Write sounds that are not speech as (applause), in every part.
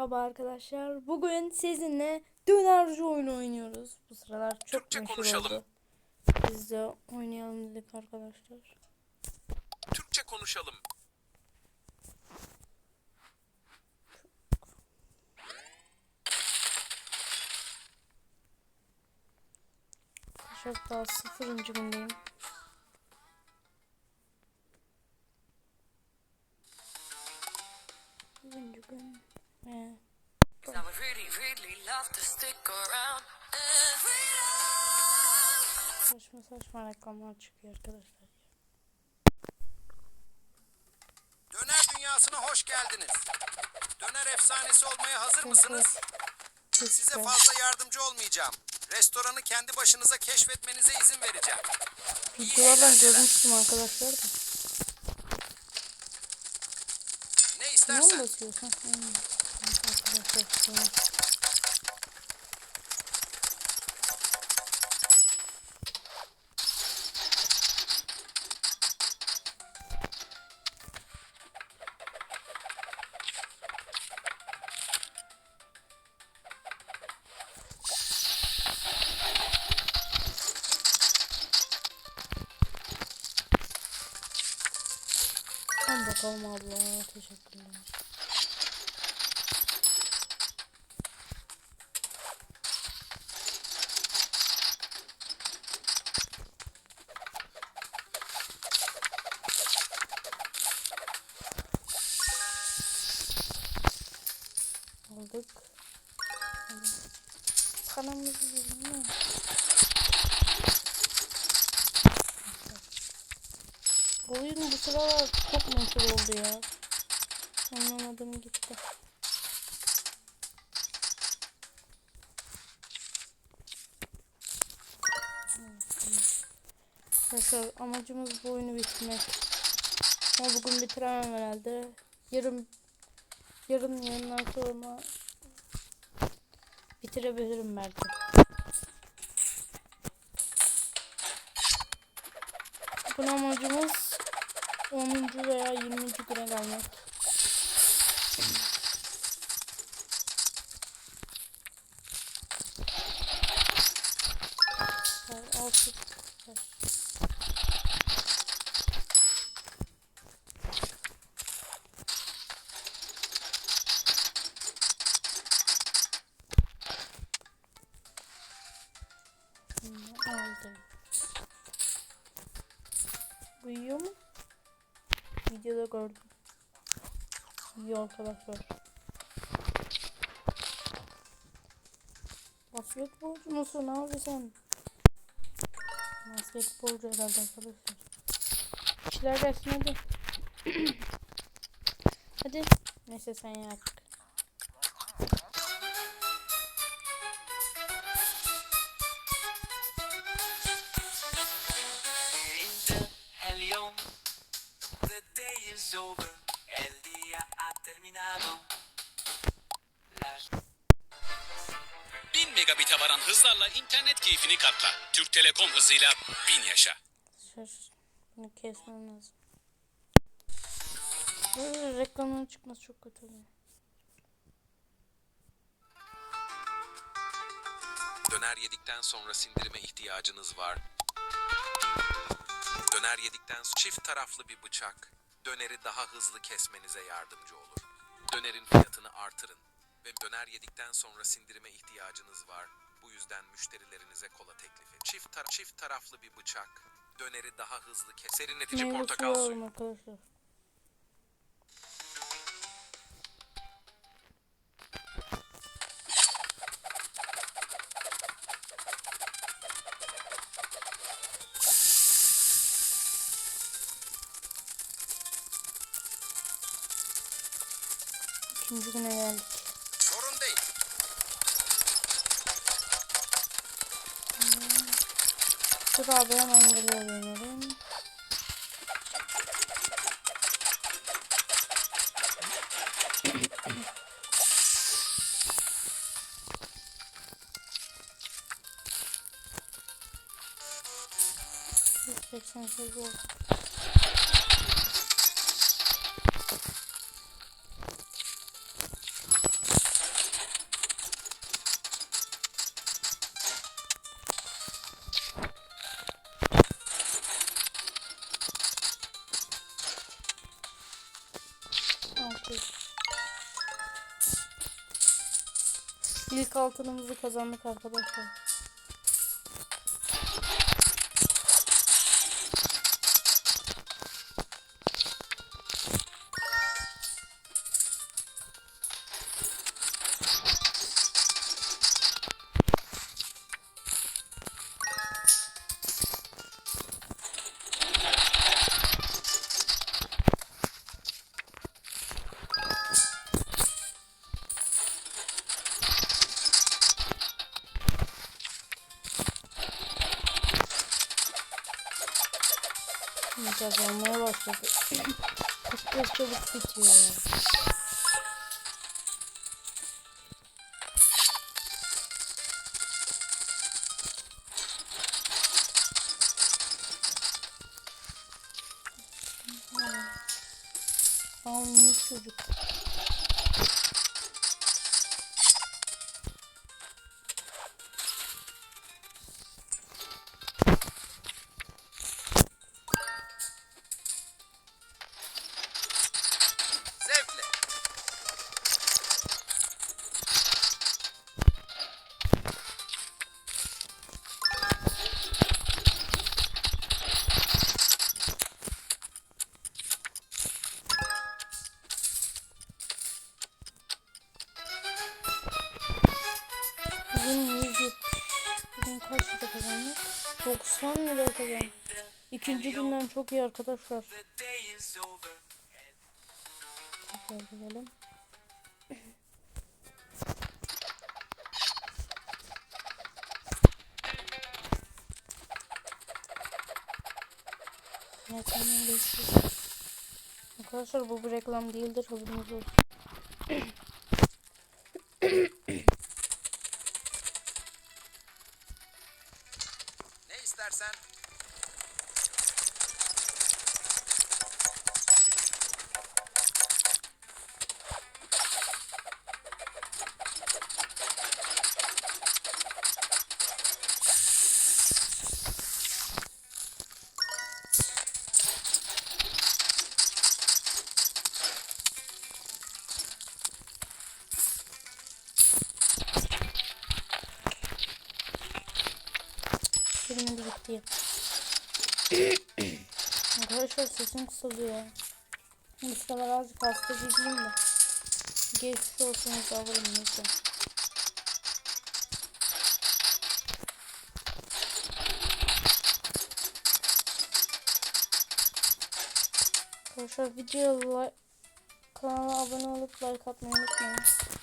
Merhaba arkadaşlar. Bugün sizinle dönerci oyunu oynuyoruz. Bu sıralar çok Türkçe meşhur konuşalım. oldu. Biz de oynayalım dedik arkadaşlar. Türkçe konuşalım. Arkadaşlar daha sıfırıncı gündeyim. Sıfırıncı gün. I would really, really love to stick around. And freedom. saçma saçma reklamlar çıkıyor arkadaşlar. Döner dünyasına hoş geldiniz. Döner efsanesi olmaya hazır mısınız? Size fazla yardımcı olmayacağım. Restoranı kendi başınıza keşfetmenize izin vereceğim. Videolardan görmüştüm arkadaşlar da. Ne Ne istersen. basıyorsun? Hmm. Arkadaşlar tamam. Tamam bakalım abla. Teşekkürler. Kanalımızı buldum. Bu oyun bu sıralar çok meşhur oldu ya. Anlamadım gitti. Arkadaşlar amacımız bu oyunu bitirmek. Ama bugün bitiremem herhalde. Yarın yarın yarından sonra bitirebilirim belki. Bugün amacımız 10. veya 20. güne gelmek. Gördüm. İyi arkadaşlar. Basketbolcu musun abi sen? Basketbolcu herhalde arkadaşlar. İşler gelsin hadi. (clears throat) hadi. Neyse sen ya megabite varan hızlarla internet keyfini katla. Türk Telekom hızıyla 1000 yaşa. Arkadaşlar bunu kesmem lazım. Böyle reklamların çıkması çok kötü oluyor. Döner yedikten sonra sindirime ihtiyacınız var. Döner yedikten sonra çift taraflı bir bıçak döneri daha hızlı kesmenize yardımcı olur. Dönerin fiyatını artırın ve döner yedikten sonra sindirime ihtiyacınız var. Bu yüzden müşterilerinize kola teklif edin. Çift, tar- çift taraflı bir bıçak döneri daha hızlı kes. Serinletici Meyve portakal suyu arkadaşlar. İkinci güne geldik. Dur abi hemen geliyor benim. Seksen sekiz altınımızı kazandık arkadaşlar. рассказывал моего, чтобы... Хотел, чтобы купить его. А он не чудик. 90 lira kazandık. İkinci günden çok iyi arkadaşlar. Şöyle gidelim. Arkadaşlar bu bir reklam değildir haberiniz olsun. Arkadaşlar sesim kısılıyor. Sıralar azıcık hasta gibiyim de. Geçmiş olsun alırım neyse. Arkadaşlar videoya like, kanala abone olup like atmayı unutmayın.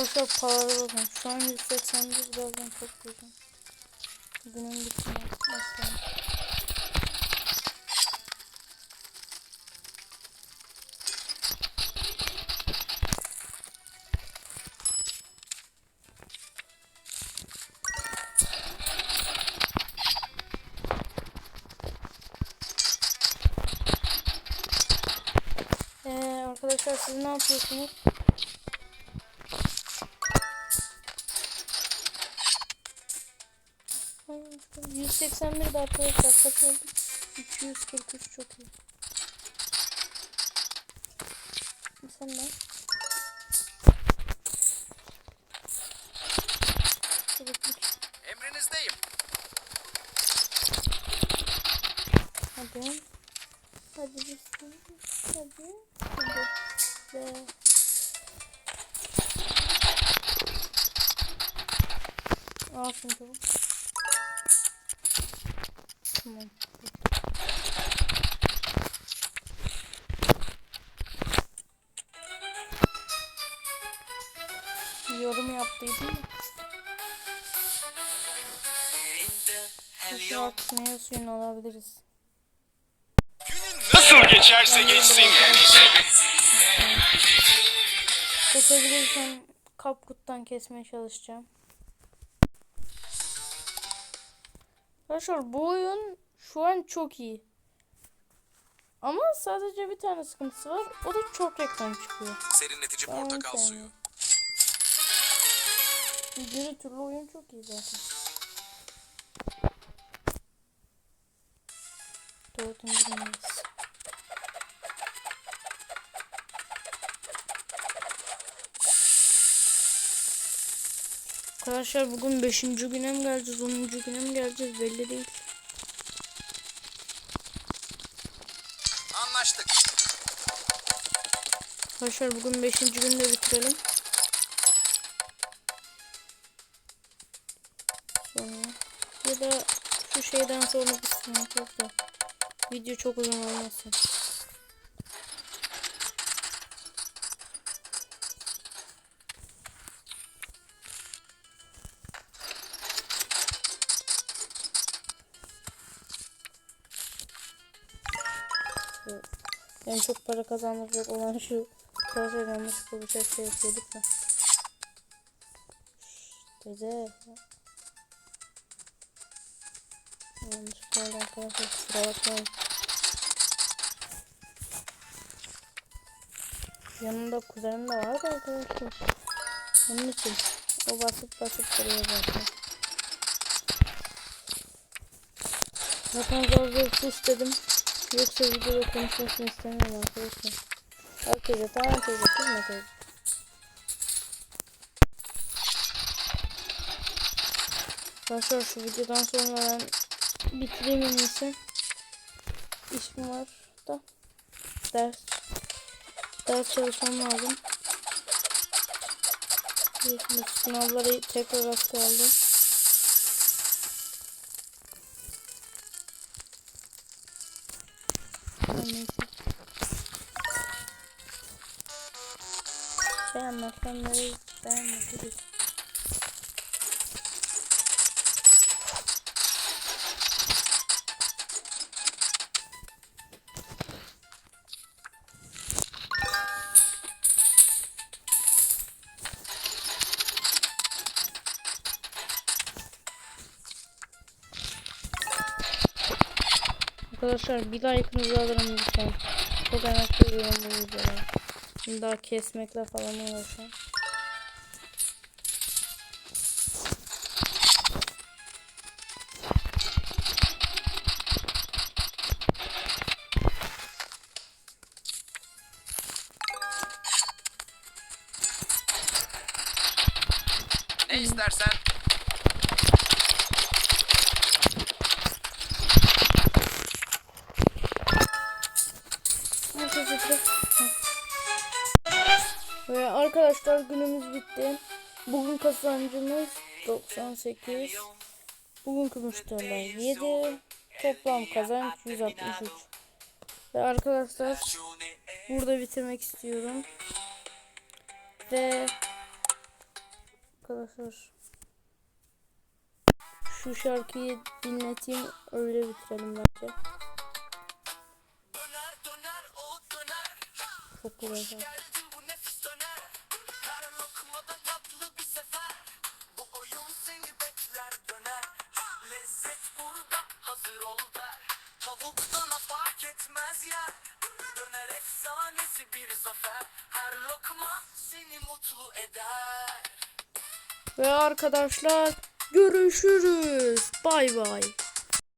Arkadaşlar paraları bakın. Şu an 181 birazdan çok güzel. Günün bitimi asla. Ee, arkadaşlar siz ne yapıyorsunuz? 181 de arkadaşlar oldu? 243 çok iyi. Sen ne? Emrinizdeyim. Hadi. Hadi bismillah. Hadi. Hadi. Al şunu çabuk. Tamam. Yorum? In the Şu meyve suyunu alabiliriz. Nasıl geçerse geçsin. Kesebilirsem kapkuttan kesmeye çalışacağım. Arkadaşlar bu oyun şu an çok iyi. Ama sadece bir tane sıkıntısı var. O da çok reklam çıkıyor. Serinletici Ben portakal suyu. sevmiyorum. Bir türlü oyun çok iyi zaten. Dördüncü Arkadaşlar bugün 5. güne mi geleceğiz, 10. güne mi geleceğiz belli değil. Anlaştık. Arkadaşlar bugün 5. günde bitirelim. Sonra ya da şu şeyden sonra bitsin çok da video çok uzun olmasın. En çok para kazandıracak olan şu Arkadaşlar yanlışlıkla bıçak şey yapıyorduk da. Teyze. Yanlışlıkla oldu arkadaşlar kusura bakmayın. Yanında kuzenim de vardı arkadaşlar. Onun için o basıp basıp duruyor zaten. Zaten zor zor sus dedim. Yoksa videoda konuşmasını istemiyorum arkadaşlar. Herkese tamam teyze kızma teyze. Arkadaşlar şu videodan sonra ben bitireyim en iyisi. İşim var da ders ders çalışmam lazım. Şimdi sınavlara tekrar az kaldı. Nereyi beğenmezsiniz. Arkadaşlar bir like'ınızı alırım lütfen. Çok emek veriyorum bu videoya. Daha kesmekle falan uğraşıyorum. Ne istersen. Arkadaşlar günümüz bitti. Bugün kazancımız 98. Bugünkü müşteriler 7. Toplam kazanç 163. Ve arkadaşlar burada bitirmek istiyorum. Ve arkadaşlar şu şarkıyı dinleteyim öyle bitirelim bence. Çok güzel. Ve arkadaşlar görüşürüz. Bay bay.